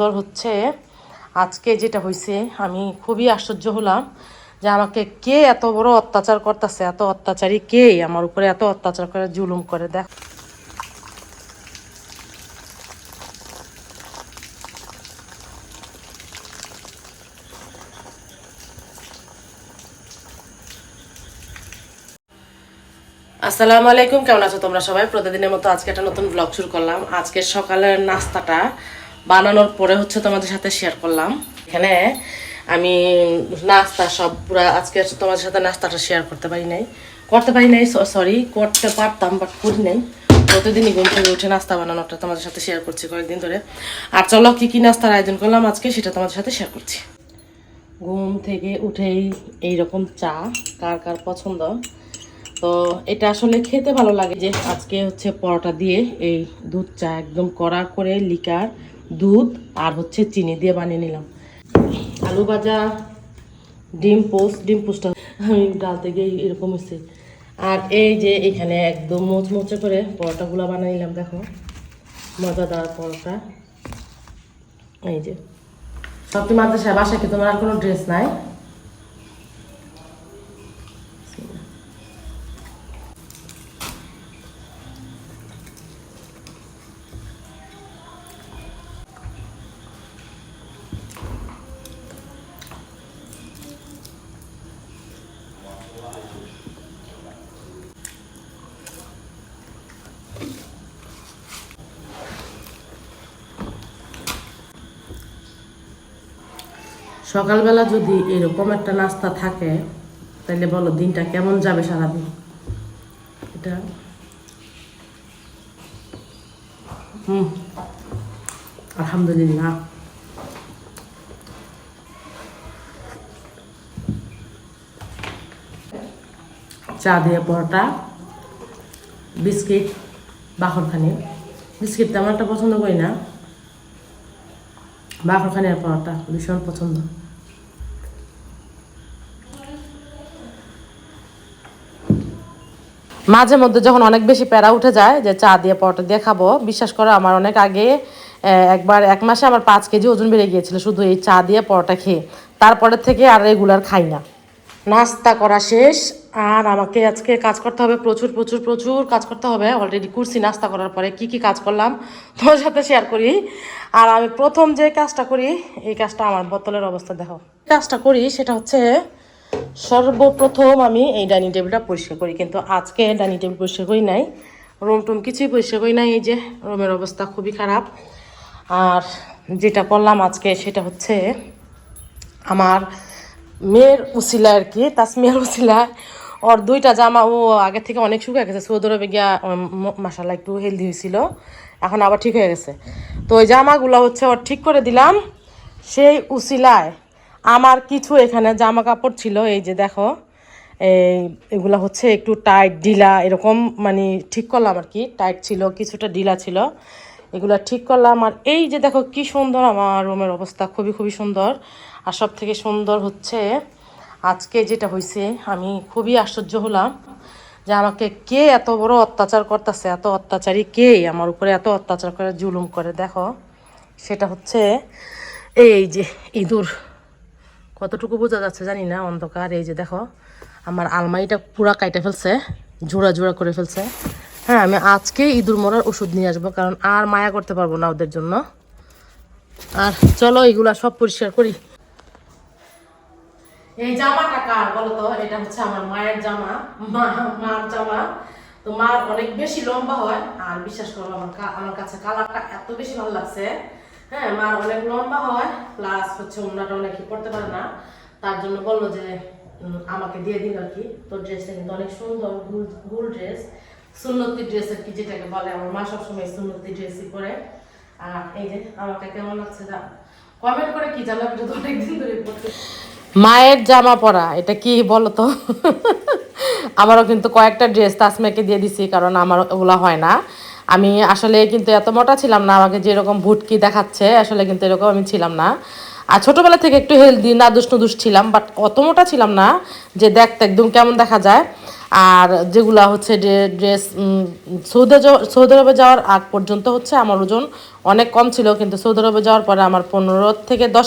তোর হচ্ছে, আজকে যেটা হয়েছে আমি খুবই আশ্চর্য হলাম যে আমাকে কে এত বড় অত্যাচার করতেছে, এত অত্যাচারী কে? আমার উপরে এত অত্যাচার করে, জুলুম করে, দেখ। আসসালামু আলাইকুম, কেমন আছো তোমরা সবাই? প্রতিদিনের মতো আজকে একটা নতুন ব্লগ শুরু করলাম। আজকে সকালের নাস্তাটা বানানোর পরে হচ্ছে তোমাদের সাথে শেয়ার করলাম। এখানে আমি নাস্তা সব পুরো আজকে তোমাদের সাথে নাস্তাটা শেয়ার করতে পারি নাই। করতে পারি নাই সরি করতে পারতাম বাট করি নাই। প্রতিদিনই ঘুম থেকে উঠে নাস্তা বানানোটা তোমাদের সাথে শেয়ার করছি কয়েকদিন ধরে। আর চলো, কি কি নাস্তার আয়োজন করলাম আজকে সেটা তোমাদের সাথে শেয়ার করছি। ঘুম থেকে উঠেই এইরকম চা, কার কার পছন্দ? তো এটা আসলে খেতে ভালো লাগে যে আজকে হচ্ছে পরোটা দিয়ে এই দুধ চা একদম কড়া করে লিকার দুধ আর হচ্ছে চিনি দিয়ে বানিয়ে নিলাম। আলু ভাজা, ডিম পোস্ট, ডিম পোস্টটা আমি ডালতে গিয়ে এরকম হচ্ছে আর এই যে এখানে একদম মোচমোচে করে পরোটাগুলো বানিয়ে নিলাম, দেখো। মজাদার পরোটা। এই যে। সত্যি মাদ্রাসায় বাসায় কি তোমার আর কোনো ড্রেস নাই? সকালবেলা যদি এরকম একটা নাস্তা থাকে তাহলে বলো দিনটা কেমন যাবে সারাদিন? এটা? হুম। আলহামদুলিল্লাহ। চা দিয়ে পরোটা, বিস্কিট, বাখরখানি। বিস্কিট তেমন একটা পছন্দ করি না। বাখরখানি আর পরোটা, ভীষণ পছন্দ। মাঝে মধ্যে যখন অনেক বেশি প্যারা উঠে যায়, যে চা দিয়ে, পরোটা দিয়ে খাব, বিশ্বাস করো আমার অনেক আগে একবার এক মাসে আমার পাঁচ কেজি ওজন বেড়ে গিয়েছিল শুধু এই চা দিয়ে, পরোটা খেয়ে। তারপরের থেকে আর রেগুলার খাই না। নাস্তা করা শেষ, আর আমাকে আজকে কাজ করতে হবে প্রচুর প্রচুর প্রচুর কাজ করতে হবে। অলরেডি করছি নাস্তা করার পরে কি কি কাজ করলাম, তোমার সাথে শেয়ার করি। আর আমি প্রথম যে কাজটা করি, এই কাজটা আমার বোতলের অবস্থা, দেখো। কাজটা করি সেটা হচ্ছে সর্বপ্রথম আমি এই ডাইনিং টেবিলটা পরিষ্কার করি, কিন্তু আজকে ডাইনিং টেবিল পরিষ্কার করি নাই। রুম টুম কিছুই পরিষ্কার করি নাই, এই যে রুমের অবস্থা খুবই খারাপ। আর যেটা করলাম আজকে সেটা হচ্ছে আমার মেয়ের উসিলা আর কি, তাসমিয়ার উসিলা। ওর দুইটা জামা, ও আগে থেকে অনেক শুকিয়ে গেছে সৌদি গিয়া মাসাল্লাহ একটু হেলদি হয়েছিল, এখন আবার ঠিক হয়ে গেছে। তো ওই জামাগুলো হচ্ছে ওর ঠিক করে দিলাম, সেই উসিলায় আমার কিছু এখানে জামা কাপড় ছিল, এই যে দেখো, এই এগুলো হচ্ছে একটু টাইট ঢিলা, এরকম মানে ঠিক করলাম আর কি টাইট ছিল, কিছুটা ঢিলা ছিল, এগুলো ঠিক করলাম। আর এই যে দেখো কি সুন্দর আমার রুমের অবস্থা, খুবই খুবই সুন্দর। আর সব থেকে সুন্দর হচ্ছে, আজকে যেটা হয়েছে আমি খুবই আশ্চর্য হলাম যে আমাকে কে এত বড় অত্যাচার করতেছে, এত অত্যাচারী কে আমার উপরে এত অত্যাচার করে, জুলুম করে। দেখো, সেটা হচ্ছে এই যে ইঁদুর। কতটুকু বোঝা যাচ্ছে জানি না, অন্ধকার, এই যে দেখো, আমার আলমারিটা পুরা কাইটে ফেলছে, জোড়া জোড়া করে ফেলছে। হ্যাঁ আমি আজকে ইঁদুর মরার ওষুধ নিয়ে আসব, কারণ আর মায়া করতে পারব না ওদের জন্য। আর চলো এগুলা সব পরিষ্কার করি। এই জামাটা কার বলো তো এটা হচ্ছে আমার মায়ের জামা, মা, মার জামা। তো মার অনেক বেশি লম্বা হয়, আর বিশ্বাস করো আমার আমার কাছে কালারটা এত বেশি ভালো লাগছে। হ্যাঁ মার অনেক লম্বা হয় প্লাস হচ্ছে অনেকে পড়তে পারে না। তার জন্য বলল যে আমাকে দিয়ে আর কি। ড্রেসটা কিন্তু অনেক সুন্দর গুল ড্রেস সুন্নতি ড্রেস আর কি যেটাকে বলে। আমার মা সবসময় সুন্নতি ড্রেসই পরে। আর এই যে, আমাকে কেমন লাগছে যা কমেন্ট করে কি জানো? অনেকদিন ধরে মায়ের জামা পরা, এটা কি বলো তো আমারও কিন্তু কয়েকটা ড্রেস তাসমাকে দিয়ে দিছি, কারণ আমার ওগুলা হয় না। আমি আসলে কিন্তু এত মোটা ছিলাম না, আমাকে যেরকম ভুটকি দেখাচ্ছে, আসলে কিন্তু এরকম আমি ছিলাম না। আর ছোটোবেলা থেকে একটু হেলদি নাদুস নুদুস ছিলাম বাট অত মোটা ছিলাম না যে দেখতে একদম কেমন দেখা যায়। আর যেগুলা হচ্ছে ড্রেস সৌদি সৌদি আরবে যাওয়ার আগ পর্যন্ত হচ্ছে আমার ওজন অনেক কম ছিল, কিন্তু সৌদি আরবে যাওয়ার পরে আমার পনেরো থেকে দশ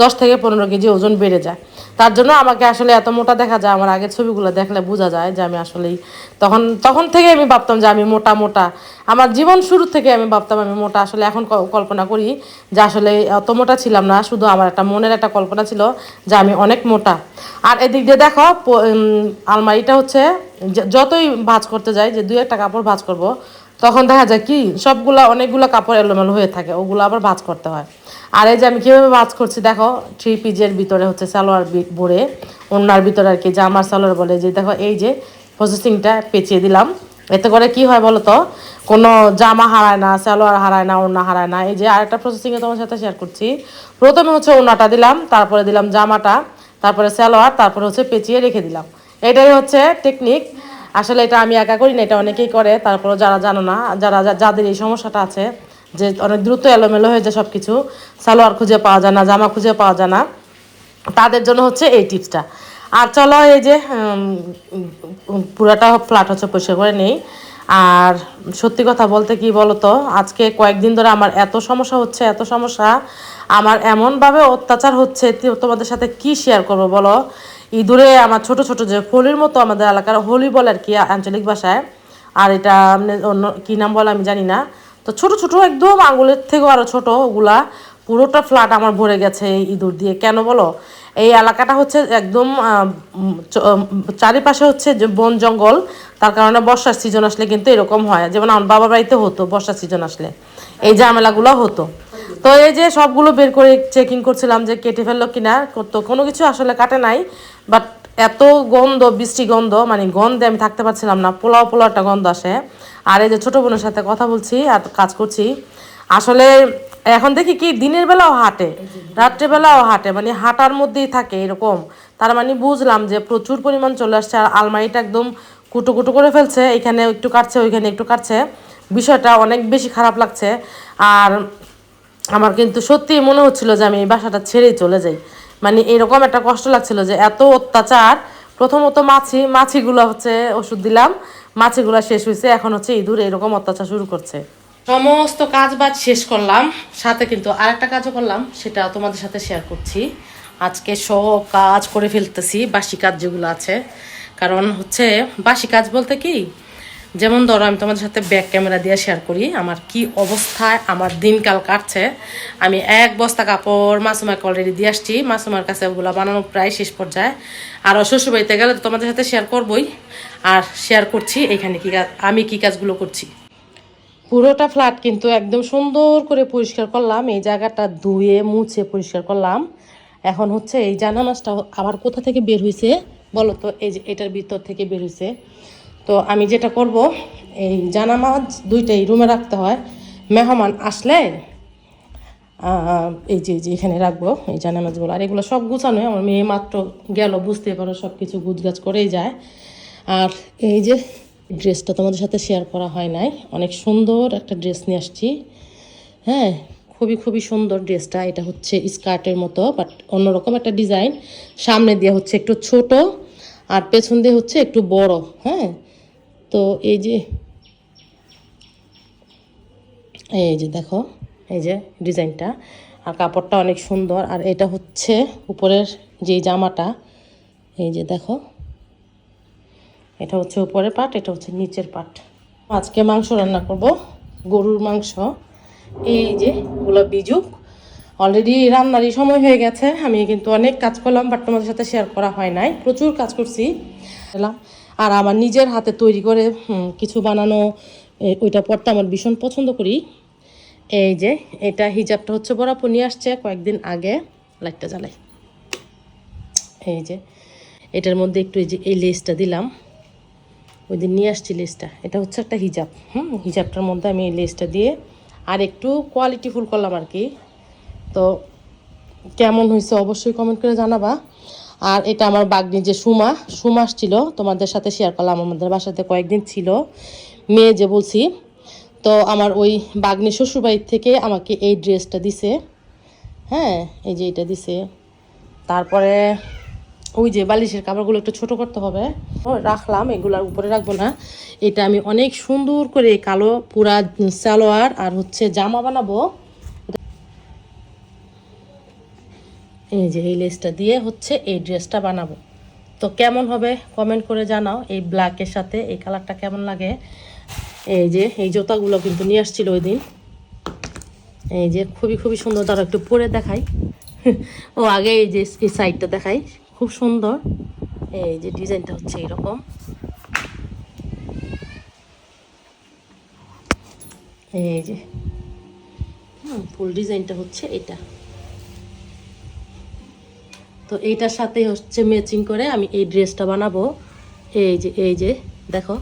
দশ থেকে পনেরো কেজি ওজন বেড়ে যায়। তার জন্য আমাকে আসলে এত মোটা দেখা যায়, আমার আগের ছবিগুলো দেখলে বোঝা যায় যে আমি আসলেই তখন তখন থেকে আমি ভাবতাম যে আমি মোটা মোটা। আমার জীবন শুরু থেকে আমি ভাবতাম আমি মোটা, আসলে এখন কল্পনা করি যে আসলে অত মোটা ছিলাম না, শুধু আমার একটা মনের একটা কল্পনা ছিল যে আমি অনেক মোটা। আর এদিক দিয়ে দেখো আলমারিটা হচ্ছে যতই ভাজ করতে যাই, যে দুই একটা কাপড় ভাজ করব, তখন দেখা যায় কি, সবগুলা অনেকগুলো কাপড় এলোমেলো হয়ে থাকে, ওগুলো আবার ভাজ করতে হয়। আর এই যে আমি কীভাবে ভাঁজ করছি, দেখো থ্রি পিজের ভিতরে হচ্ছে সালোয়ার বি- ভরে ওনার ভিতরে আর কি জামার সালোয়ার বলে, যে দেখো, এই যে প্রসেসিংটা পেঁচিয়ে দিলাম। এতে করে কি হয় বলো তো, কোনো জামা হারায় না, সালোয়ার হারায় না, ওড়না হারায় না। এই যে আরেকটা প্রসেসিংয়ে তোমার সাথে শেয়ার করছি। প্রথমে হচ্ছে ওড়নাটা দিলাম, তারপরে দিলাম জামাটা, তারপরে সালোয়ার, তারপরে হচ্ছে পেঁচিয়ে রেখে দিলাম। এটাই হচ্ছে টেকনিক আসলে এটা আমি একা করি না, এটা অনেকেই করে তারপরে যারা জানো না, যারা, যাদের এই সমস্যাটা আছে যে অনেক দ্রুত এলোমেলো হয়ে যায় সব কিছু সালোয়ার খুঁজে পাওয়া যায় না, জামা খুঁজে পাওয়া যায় না। তাদের জন্য হচ্ছে এই টিপসটা। আর চলো এই যে পুরাটা ফ্ল্যাট হচ্ছে পরিষ্কার করে নেই। আর সত্যি কথা বলতে কি বলো তো আজকে কয়েকদিন ধরে আমার এত সমস্যা হচ্ছে, এত সমস্যা। আমার এমনভাবে অত্যাচার হচ্ছে তোমাদের সাথে কি শেয়ার করব বলো? ইঁদুরে আমার ছোট ছোট যে হোলির মতো আমাদের এলাকার হোলি বলে আর কি, আঞ্চলিক ভাষায়। আর এটা অন্য, কী নাম বলে আমি জানি না। তো ছোট ছোট একদম আঙুলের থেকেও আরও ছোট ওগুলা, পুরোটা ফ্ল্যাট আমার ভরে গেছে এই ইঁদুর দিয়ে। কেন বলো? এই এলাকাটা হচ্ছে একদম চারিপাশে হচ্ছে বন জঙ্গল, তার কারণে বর্ষার সিজন আসলে কিন্তু এরকম হয়। যেমন আমার বাবার বাড়িতে হতো বর্ষার সিজন আসলে, এই ঝামেলাগুলো হতো। তো এই যে সবগুলো বের করে চেকিং করছিলাম যে কেটে ফেলল কিনা, তো কোনো কিছু আসলে কাটে নাই বাট এত গন্ধ বৃষ্টি গন্ধ মানে গন্ধে আমি থাকতে পারছিলাম না পোলাও পোলাও একটা গন্ধ আসে। আর এই যে ছোটো বোনের সাথে কথা বলছি আর কাজ করছি আসলে এখন দেখি কি দিনের বেলাও হাঁটে রাত্রেবেলাও হাঁটে মানে হাঁটার মধ্যেই থাকে এরকম। তার মানে বুঝলাম যে প্রচুর পরিমাণ চলে আসছে আর আলমারিটা একদম কুটো কুটো করে ফেলছে এখানে একটু কাটছে ওইখানে একটু কাটছে। বিষয়টা অনেক বেশি খারাপ লাগছে। আর আমার কিন্তু সত্যি মনে হচ্ছিল যে আমি এই বাসাটা ছেড়েই চলে যাই। মানে এরকম একটা কষ্ট লাগছিল যে এত অত্যাচার। প্রথমত মাছি, মাছিগুলো হচ্ছে ওষুধ দিলাম, মাছিগুলো শেষ হয়েছে, এখন হচ্ছে ইঁদুর এরকম অত্যাচার শুরু করছে। সমস্ত কাজ বাজ শেষ করলাম, সাথে কিন্তু আরেকটা কাজও করলাম সেটা তোমাদের সাথে শেয়ার করছি। আজকে সব কাজ করে ফেলতেছি, বাসি কাজ যেগুলো আছে। কারণ হচ্ছে বাসি কাজ বলতে কি? যেমন ধরো, আমি তোমাদের সাথে ব্যাক ক্যামেরা দিয়ে শেয়ার করি, আমার কি অবস্থায় আমার দিনকাল কাটছে। আমি এক বস্তা কাপড় মাসুমাকে অলরেডি দিয়ে আসছি, মাসুমার কাছে ওগুলো বানানো প্রায় শেষ পর্যায়ে। আর শ্বশুরবাড়িতে গেলে তোমাদের সাথে শেয়ার করবই। আর শেয়ার করছি, এখানে কি আমি কি কাজগুলো করছি। পুরোটা ফ্ল্যাট কিন্তু একদম সুন্দর করে পরিষ্কার করলাম, এই জায়গাটা ধুয়ে মুছে পরিষ্কার করলাম। এখন হচ্ছে এই জানা মাছটা আবার কোথা থেকে বের হয়েছে বলো তো, এই যে এটার ভিতর থেকে বের হয়েছে তো আমি যেটা করব, এই জানা মাছ দুইটাই রুমে রাখতে হয়। মেহমান আসলে এই যে যে এখানে রাখব, এই জানা মাছগুলো আর এগুলো সব গুছানো, আমার মেয়ে মাত্র গেল, বুঝতে পারো সব কিছু গুছগাছ করেই যায়। আর এই যে, ড্রেসটা তোমাদের সাথে শেয়ার করা হয় নাই, অনেক সুন্দর একটা ড্রেস নিয়ে আসছি। হ্যাঁ খুবই খুবই সুন্দর ড্রেসটা, এটা হচ্ছে স্কার্টের মতো, বাট অন্যরকম একটা ডিজাইন। সামনে দিয়ে হচ্ছে একটু ছোট, আর পেছন দিয়ে হচ্ছে একটু বড় হ্যাঁ। তো এই যে এই যে দেখো, এই যে ডিজাইনটা। আর কাপড়টা অনেক সুন্দর। আর এটা হচ্ছে উপরের যে জামাটা, এই যে দেখো। এটা হচ্ছে উপরের পাট, এটা হচ্ছে নিচের পাট। আজকে মাংস রান্না করব, গরুর মাংস। এই যে গুলো বিজুক অলরেডি রান্নারই সময় হয়ে গেছে। আমি কিন্তু অনেক কাজ করলাম বাট তোমাদের সাথে শেয়ার করা হয় নাই। প্রচুর কাজ করছি। এলাম। আর আমার নিজের হাতে তৈরি করে কিছু বানানো ওইটা পড়তে আমার ভীষণ পছন্দ করি। এই যে, এটা হিজাবটা হচ্ছে বরাবর নিয়ে আসছে কয়েকদিন আগে। লাইটটা জ্বালাই। এই যে, এটার মধ্যে একটু এই যে, এই লেসটা দিলাম। ওই দিন নিয়ে আসছি লেসটা। এটা হচ্ছে একটা হিজাব। হুম, হিজাবটার মধ্যে আমি এই লেসটা দিয়ে আর একটু কোয়ালিটি ফুল করলাম আর কি। তো কেমন হয়েছে অবশ্যই কমেন্ট করে জানাবা। আর এটা আমার বাগনি যে সুমা সুমা আসছিল, তোমাদের সাথে শেয়ার করলাম, আমাদের বাসাতে কয়েকদিন ছিল। মেয়ে যে বলছি, তো আমার ওই বাগনি শ্বশুরবাড়ির থেকে আমাকে এই ড্রেসটা দিছে। হ্যাঁ এই যে এটা দিছে। তারপরে ওই যে বালিশের কাপড়গুলো একটু ছোট করতে হবে। রাখলাম, এগুলার উপরে রাখব না। এটা আমি অনেক সুন্দর করে কালো পুরা সালোয়ার আর হচ্ছে জামা বানাবো। এই যে, এই লেসটা দিয়ে হচ্ছে এই ড্রেসটা বানাবো। তো কেমন হবে কমেন্ট করে জানাও, এই ব্ল্যাকের সাথে, এই কালারটা কেমন লাগে? এই যে, এই জুতাগুলো কিন্তু নিয়ে আসছিল ওই দিন। এই যে, খুবই খুবই সুন্দর তারা একটু পরে দেখাই। ও, আগে এই যে, এই সাইডটা দেখাই, খুব সুন্দর। এই যে, ডিজাইনটা হচ্ছে এরকম এই যে ফুল ডিজাইনটা হচ্ছে এটা। তো এইটার সাথে হচ্ছে ম্যাচিং করে আমি এই ড্রেসটা বানাবো। এই যে এই যে, দেখো।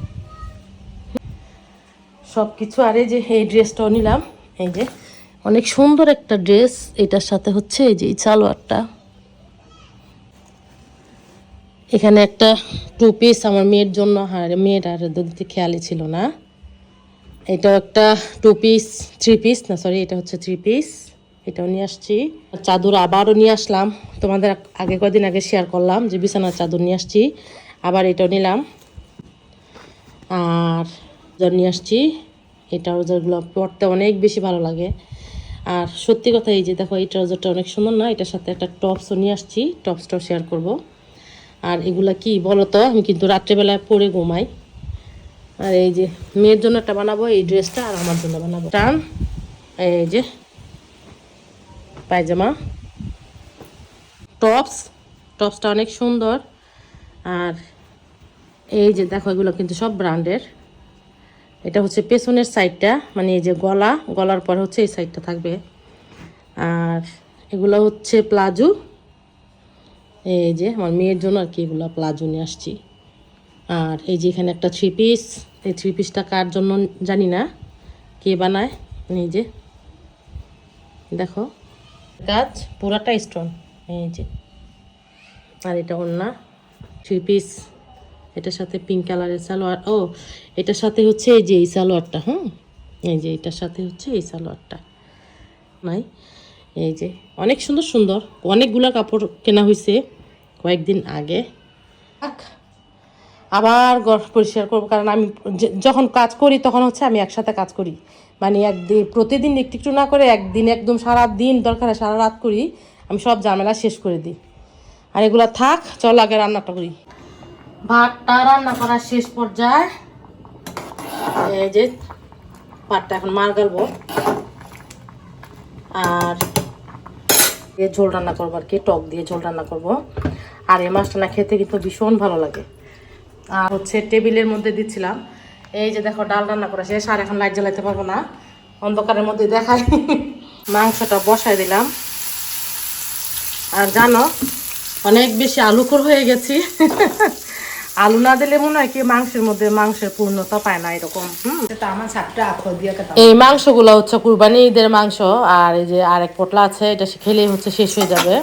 সব কিছু আর এই যে, এই ড্রেসটাও নিলাম। এই যে, অনেক সুন্দর একটা ড্রেস। এটার সাথে হচ্ছে এই যে, এই সালোয়ারটা। এখানে একটা টু পিস আমার মেয়ের জন্য, আর মেয়ের আর দিতে খেয়ালই ছিল না। এটা একটা টু পিস থ্রি পিস না সরি এটা হচ্ছে থ্রি পিস এটাও নিয়ে আসছি। চাদর আবারও নিয়ে আসলাম। তোমাদের আগে কদিন আগে শেয়ার করলাম যে বিছানার চাদর নিয়ে আসছি। আবার এটাও নিলাম। আর ট্রাউজার নিয়ে আসছি এই ট্রাউজারগুলো পরতে অনেক বেশি ভালো লাগে। আর সত্যি কথা এই যে দেখো, এই ট্রাউজারটা অনেক সুন্দর না? এটার সাথে একটা টপসও নিয়ে আসছি, টপসটাও শেয়ার করব। আর এগুলা কি বলো তো আমি কিন্তু রাত্রেবেলায় পরে ঘুমাই। আর এই যে মেয়ের জন্য একটা বানাবো এই ড্রেসটা, আর আমার জন্য বানাবো। টান, এই যে পায়জামা। টপস টপসটা অনেক সুন্দর। আর এই যে দেখো, এগুলো কিন্তু সব ব্র্যান্ডের এটা হচ্ছে পেছনের সাইডটা মানে এই যে গলা, গলার পর হচ্ছে এই সাইডটা থাকবে। আর এগুলো হচ্ছে প্লাজো। এই যে আমার মেয়ের জন্য আর কি এগুলো প্লাজো নিয়ে আসছি। আর এই যে এখানে একটা থ্রি পিস এই থ্রি পিসটা কার জন্য জানি না, কে বানায় এই যে, দেখো। গাছ, পুরাটা স্টোন এই যে। আর এটা অন্য থ্রি পিস এটার সাথে পিঙ্ক কালারের সালোয়ার। ও, এটার সাথে হচ্ছে এই যে এই সালোয়ারটা, হুম? এই যে, এটার সাথে হচ্ছে এই সালোয়ারটা। নাই? এই যে, অনেক সুন্দর সুন্দর। অনেকগুলো কাপড় কেনা হয়েছে কয়েকদিন আগে। আবার ঘর পরিষ্কার করব, কারণ আমি যখন কাজ করি, তখন হচ্ছে আমি একসাথে কাজ করি। মানে একদিন, প্রতিদিন একটু একটু না করে একদিন, একদম সারা দিন দরকার হয় সারা রাত করি, আমি সব ঝামেলা শেষ করে দিই। আর এগুলো থাক, চল আগে রান্নাটা করি। ভাতটা রান্না করার শেষ পর্যায়ে, এই যে ভাতটা এখন মার গালবো। আর দিয়ে ঝোল রান্না করব আর কি, টক দিয়ে ঝোল রান্না করব। আর এই মাছটা না খেতে কিন্তু ভীষণ ভালো লাগে। আর হচ্ছে টেবিলের মধ্যে দিচ্ছিলাম এই যে দেখো ডাল রান্না করা শেষ আর এখন লাইট জ্বালাইতে পারব না। অন্ধকারের মধ্যে দেখাই। মাংসটা বসাই দিলাম। আর জানো অনেক বেশি আলুকর হয়ে গেছি। আলু না দিলে মনে হয় কি মাংসের মধ্যে মাংসের পূর্ণতা পায় না এরকম। এই মাংসগুলো হচ্ছে কুরবানি ঈদের মাংস আর এই যে আরেক পটলা আছে এটা খেলেই হচ্ছে শেষ হয়ে যাবে।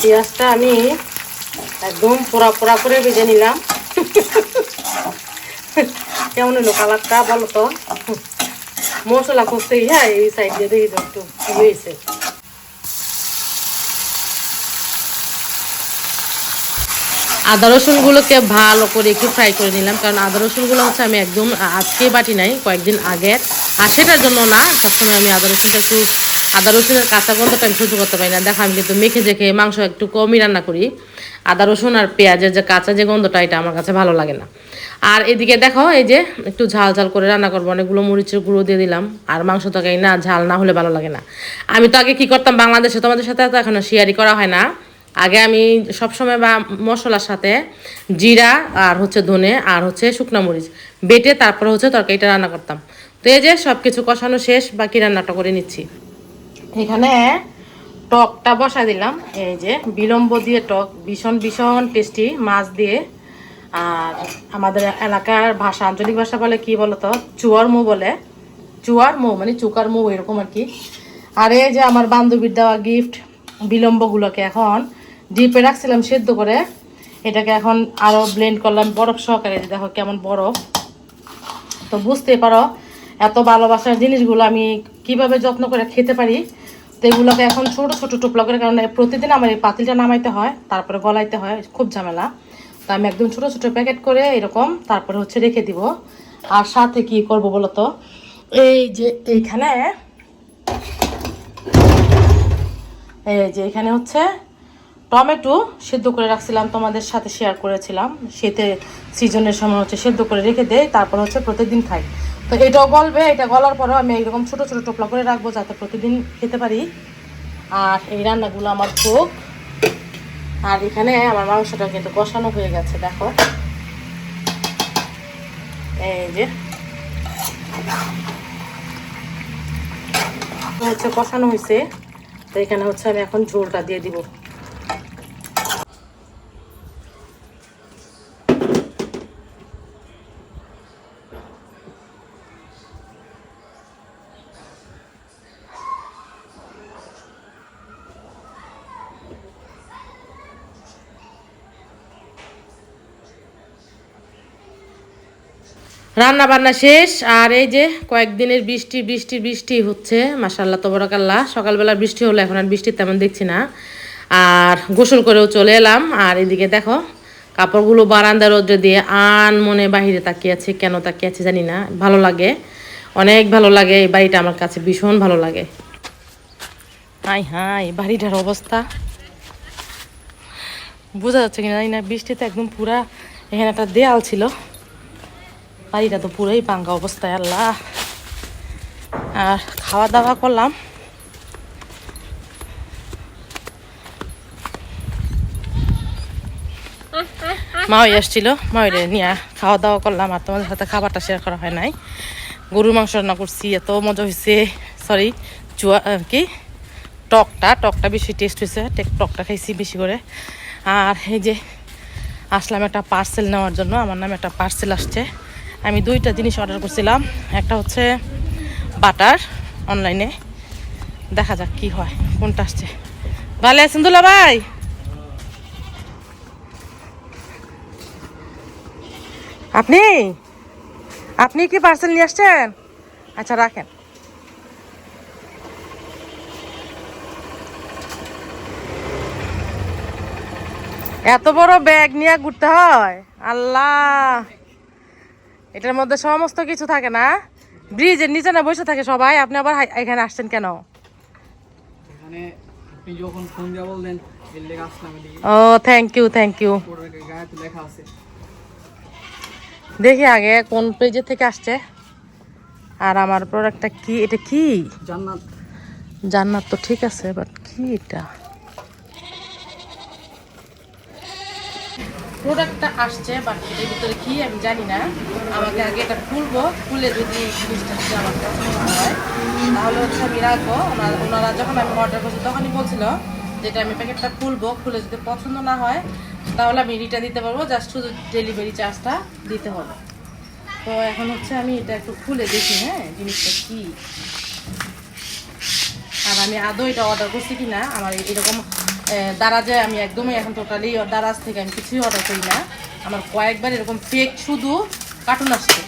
পেঁয়াজটা আমি একদম পোড়া পোড়া করে ভেজে নিলাম। কেমন হলো বলো তো? মশলা হ্যাঁ এই সাইড দিয়ে দেখি একটু হয়েছে। আদা রসুনগুলোকে ভালো করে একটু ফ্রাই করে নিলাম, কারণ আদা রসুনগুলো হচ্ছে আমি একদম আজকে বাটি নাই, কয়েকদিন আগের। আর সেটার জন্য না, সবসময় আমি আদা রসুনটা একটু আদা রসুনের কাঁচা গন্ধটা আমি সহ্য করতে পারি না। দেখা, আমি কিন্তু মেখে জেখে মাংস একটু কমই রান্না করি। আদা রসুন আর পেঁয়াজের যে কাঁচা যে গন্ধটা, এটা আমার কাছে ভালো লাগে না। আর এদিকে দেখো, এই যে একটু ঝাল ঝাল করে রান্না করব। অনেকগুলো মরিচের গুঁড়ো দিয়ে দিলাম। আর মাংস তরকারি না, ঝাল না হলে ভালো লাগে না। আমি তো আগে কী করতাম, বাংলাদেশে তোমাদের সাথে তো এখনও শেয়ারই করা হয় না। আগে আমি সবসময় বা মশলার সাথে জিরা আর হচ্ছে ধনে আর হচ্ছে শুকনো মরিচ বেটে তারপরে হচ্ছে তরকারিটা রান্না করতাম। তো এই যে সব কিছু কষানো শেষ, বাকি রান্নাটা করে নিচ্ছি। এখানে টকটা বসা দিলাম। এই যে বিলম্ব দিয়ে টক, ভীষণ ভীষণ টেস্টি মাছ দিয়ে। আর আমাদের এলাকার ভাষা, আঞ্চলিক ভাষা বলে কি বলতো? চুয়ার মৌ বলে। চুয়ার মৌ মানে চুকার মৌ এরকম আর কি। আর এই যে আমার বান্ধবীর দেওয়া গিফট বিলম্বগুলোকে এখন ডিপে রাখছিলাম সেদ্ধ করে। এটাকে এখন আরও ব্লেন্ড করলাম বরফ সহকারে, যে দেখো কেমন বরফ। তো বুঝতে পারো, এত ভালোবাসার জিনিসগুলো আমি কীভাবে যত্ন করে খেতে পারি তো এগুলোকে এখন ছোট ছোট টুকরা করে কারণ প্রতিদিন আমার এই পাতিলটা নামাইতে হয়, তারপরে গলাইতে হয়, খুব ঝামেলা। তো আমি একদম ছোট ছোট প্যাকেট করে এরকম তারপরে হচ্ছে রেখে দিব। আর সাথে কি করব বলো তো এই যে এইখানে, এই যে এখানে হচ্ছে টমেটো সেদ্ধ করে রাখছিলাম, তোমাদের সাথে শেয়ার করেছিলাম। শীতে সিজনের সময় হচ্ছে সেদ্ধ করে রেখে দেয় তারপর হচ্ছে প্রতিদিন খাই। তো এটাও গলবে, এটা গলার পরেও আমি এইরকম ছোটো ছোটো টোপলা করে রাখব যাতে প্রতিদিন খেতে পারি। আর এই রান্নাগুলো আমার চোখ আর এখানে আমার মাংসটা কিন্তু কষানো হয়ে গেছে, দেখো। এই যে। হচ্ছে কষানো হয়েছে। তো এখানে হচ্ছে আমি এখন ঝোলটা দিয়ে দিব। রান্না বান্না শেষ, আর এই যে কয়েকদিনের বৃষ্টি বৃষ্টি বৃষ্টি হচ্ছে মাসাল্লাহ তবরকাল্লাহ। সকালবেলা বৃষ্টি হলো, এখন আর বৃষ্টি তেমন দেখছি না। আর গোসল করেও চলে এলাম, আর এদিকে দেখো, কাপড়গুলো বারান্দা রোদ্রে দিয়ে আন মনে বাহিরে তাকিয়ে আছে, কেন তাকিয়ে আছে জানি না, ভালো লাগে। অনেক ভালো লাগে, এই বাড়িটা আমার কাছে ভীষণ ভালো লাগে। হাই হাই, বাড়িটার অবস্থা। বোঝা যাচ্ছে কিনা, জানি না, বৃষ্টিতে একদম পুরা এখানে একটা দেয়াল ছিল। বাড়িটা তো পুরোই ভাঙ্গা অবস্থায়, আল্লাহ। আর খাওয়া দাওয়া করলাম মাওই আসছিল মাওইরে নিয়ে খাওয়া দাওয়া করলাম, আর তোমাদের সাথে খাবারটা শেয়ার করা হয় নাই। গরুর মাংস রান্না করছি, এত মজা হয়েছে সরি চুয়া কি? টকটা টকটা বেশি টেস্ট হয়েছে টেক- টকটা খাইছি বেশি করে। আর এই যে, আসলাম একটা পার্সেল নেওয়ার জন্য, আমার নামে একটা পার্সেল আসছে। আমি দুইটা জিনিস অর্ডার করছিলাম। একটা হচ্ছে বাটার অনলাইনে দেখা যাক কি হয়, কোনটা আসছে। ভালো আছেন দুলা ভাই? আপনি? আপনি কি পার্সেল নিয়ে আসছেন? আচ্ছা রাখেন। এত বড় ব্যাগ নিয়ে ঘুরতে হয়? আল্লাহ! এটার মধ্যে সমস্ত কিছু থাকে না। ব্রিজের নিচে না বসে থাকে সবাই। আপনি আবার এখানে আসছেন কেন? এখানে আপনি যখন ফোন বললেন ও থ্যাংক ইউ থ্যাংক ইউ দেখি আগে কোন পেজে থেকে আসছে। আর আমার প্রোডাক্টটা কি? এটা কি? জান্নাত। জান্নাত তো ঠিক আছে বাট কি এটা? প্রোডাক্টটা আসছে বাট এটার ভিতরে কি আমি জানি না। আমাকে আগে এটা খুলবো, খুলে যদি জিনিসটা যদি আমার পছন্দ হয়, তাহলে হচ্ছে আমি রাখব। ওনারা ওনারা যখন আমি অর্ডার করছি, তখনই বলছিল যেটা আমি প্যাকেটটা খুলবো, খুলে যদি পছন্দ না হয়, তাহলে আমি রিটার্ন দিতে পারব জাস্ট শুধু ডেলিভারি চার্জটা দিতে হবে। তো এখন হচ্ছে আমি এটা একটু খুলে দেখি হ্যাঁ জিনিসটা কি। আর আমি আদৌ এটা অর্ডার করছি কি না আমার এরকম দারাজে আমি একদমই এখন টোটালি দারাজ থেকে আমি কিছুই অর্ডার করি না। আমার কয়েকবার এরকম ফেক শুধু কার্টুন আসছে।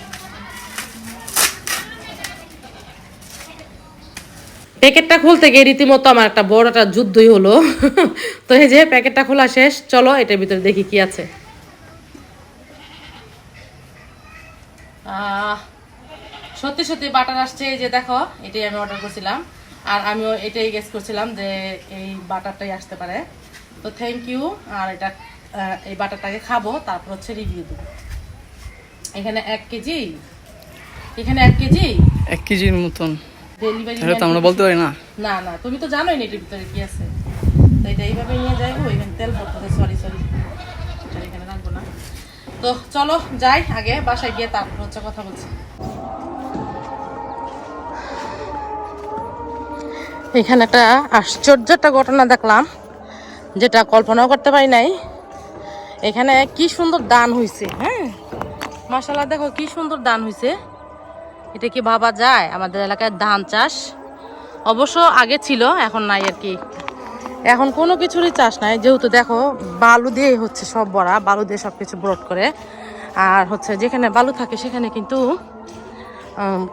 প্যাকেটটা খুলতে গিয়ে রীতিমতো আমার একটা বড় একটা যুদ্ধই হলো। তো এই যে প্যাকেটটা খোলা শেষ, চলো এটার ভিতরে দেখি কি আছে। সত্যি সত্যি বাটার আসছে, এই যে দেখো, এটাই আমি অর্ডার করছিলাম। আর আমিও এটাই গেস করছিলাম যে এই বাটারটাই আসতে পারে। তো থ্যাংক ইউ আর এটা এই বাটারটাকে খাব তারপর হচ্ছে রিভিউ দেবো। এখানে এক কেজি? এখানে এক কেজি? এক কেজির মতন। ডেলিভারি তো আমরা বলতে পারি না। না না তুমি তো জানোই না এটার ভিতরে কি আছে। তো এটা এইভাবে নিয়ে যাইবো এখানে তেল পড়তে সরি সরি এখানে রাখব না। তো চলো যাই আগে বাসায় গিয়ে তারপর হচ্ছে কথা বলছি। এখানে একটা আশ্চর্য একটা ঘটনা দেখলাম, যেটা কল্পনাও করতে পারি নাই। এখানে কি সুন্দর দান হয়েছে হ্যাঁ? মাসাল্লাহ দেখো কি সুন্দর দান হয়েছে এটা কি ভাবা যায়? আমাদের এলাকায় ধান চাষ অবশ্য আগে ছিল, এখন নাই আর কি। এখন কোনো কিছুরই চাষ নাই, যেহেতু দেখো বালু দিয়ে হচ্ছে সব ভরা, বালু দিয়ে সব কিছু ব্রড করে। আর হচ্ছে যেখানে বালু থাকে সেখানে কিন্তু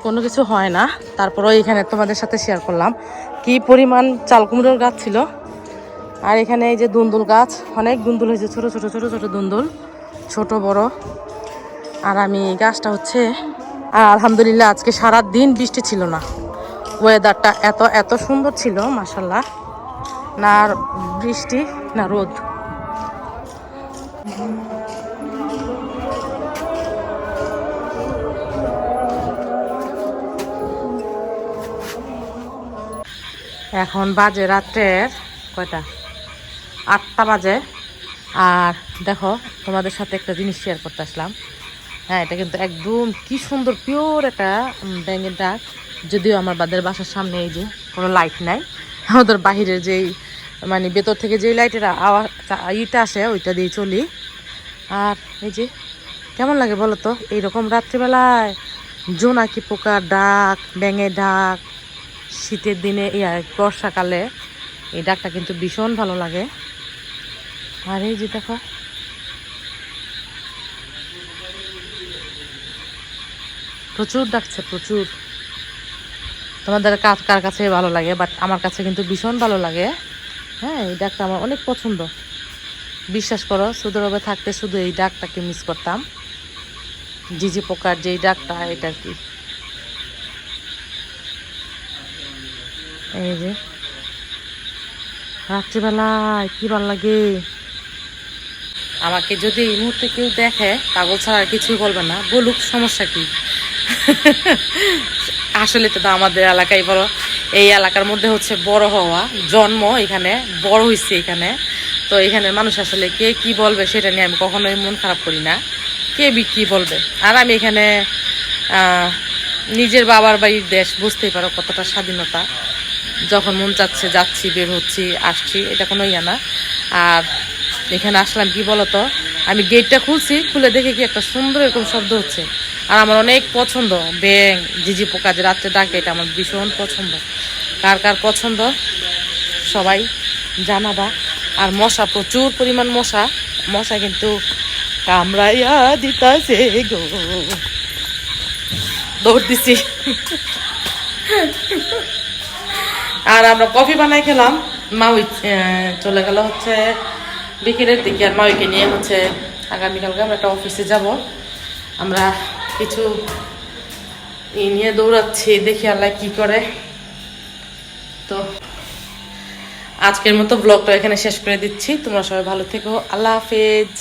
কোনো কিছু হয় না। তারপরেও এখানে তোমাদের সাথে শেয়ার করলাম। কি পরিমাণ চাল কুমড়োর গাছ ছিল। আর এখানে এই যে দুন্দুল গাছ, অনেক দুন্দুল হয়েছে, ছোট ছোট ছোট ছোট দুন্দুল, ছোট, বড়। আর আমি গাছটা হচ্ছে, আর আলহামদুলিল্লাহ আজকে সারা দিন বৃষ্টি ছিল না। ওয়েদারটা এত এত সুন্দর ছিল মাসাল্লাহ না বৃষ্টি, না রোদ। এখন বাজে রাত্রের কয়টা? আটটা বাজে। আর দেখো, তোমাদের সাথে একটা জিনিস শেয়ার করতে আসলাম। হ্যাঁ এটা কিন্তু একদম কি সুন্দর পিওর একটা ব্যাঙের ডাক। যদিও আমার বাদের বাসার সামনে এই যে কোনো লাইট নাই। আমাদের বাহিরের যেই মানে ভেতর থেকে যেই লাইটের আওয়াজ ইটা আসে, ওইটা দিয়ে চলি। আর এই যে, কেমন লাগে বলো তো? এইরকম রাত্রিবেলায় জোনাকি পোকার ডাক, ব্যাঙের ডাক শীতের দিনে, ইয়া, বর্ষাকালে এই ডাকটা কিন্তু ভীষণ ভালো লাগে। আর এই যে দেখো। প্রচুর ডাকছে, প্রচুর। তোমাদের কার কার কাছে ভালো লাগে? বাট আমার কাছে কিন্তু ভীষণ ভালো লাগে। হ্যাঁ এই ডাকটা আমার অনেক পছন্দ। বিশ্বাস করো সুদরবে থাকতে শুধু এই ডাকটাকে মিস করতাম। জিজি পোকার যেই ডাকটা, এটা আর কি। এই যে। রাত্রিবেলায় কি ভালো লাগে? আমাকে যদি এই মুহূর্তে কেউ দেখে, পাগল ছাড়া আর কিছুই বলবে না। বলুক, সমস্যা কি? আসলে তো আমাদের এলাকায় বড়। এই এলাকার মধ্যে হচ্ছে বড় হওয়া, জন্ম এখানে, বড় হয়েছে এখানে। তো এখানের মানুষ আসলে কে কি বলবে সেটা নিয়ে আমি কখনোই মন খারাপ করি না। কে বি কি বলবে? আর আমি এখানে নিজের বাবার বাড়ির দেশ, বুঝতেই পারো কতটা স্বাধীনতা। যখন মন চাচ্ছে, যাচ্ছি, বের হচ্ছি, আসছি, এটা কোনো ইয়া না। আর এখানে আসলাম কি বলতো? আমি গেটটা খুলছি, খুলে দেখে কি একটা সুন্দর এরকম শব্দ হচ্ছে। আর আমার অনেক পছন্দ। ব্যাং, জিজি পোকা যে রাত্রে ডাকে, এটা আমার ভীষণ পছন্দ। কার কার পছন্দ? সবাই জানাবা। আর মশা, প্রচুর পরিমাণ মশা। মশা কিন্তু কামড়াইয়া দিতাছে গো। দৌড় দিছি। আর আমরা কফি বানাই খেলাম। মাউই চলে গেল হচ্ছে বিকেলের দিকে আর মাউইকে নিয়ে হচ্ছে আগামীকালকে আমরা একটা অফিসে যাব। আমরা কিছু ই নিয়ে দৌড়াচ্ছি, দেখি আল্লাহ কি করে। তো আজকের মতো ব্লগটা এখানে শেষ করে দিচ্ছি। তোমরা সবাই ভালো থেকো। আল্লাহ হাফেজ।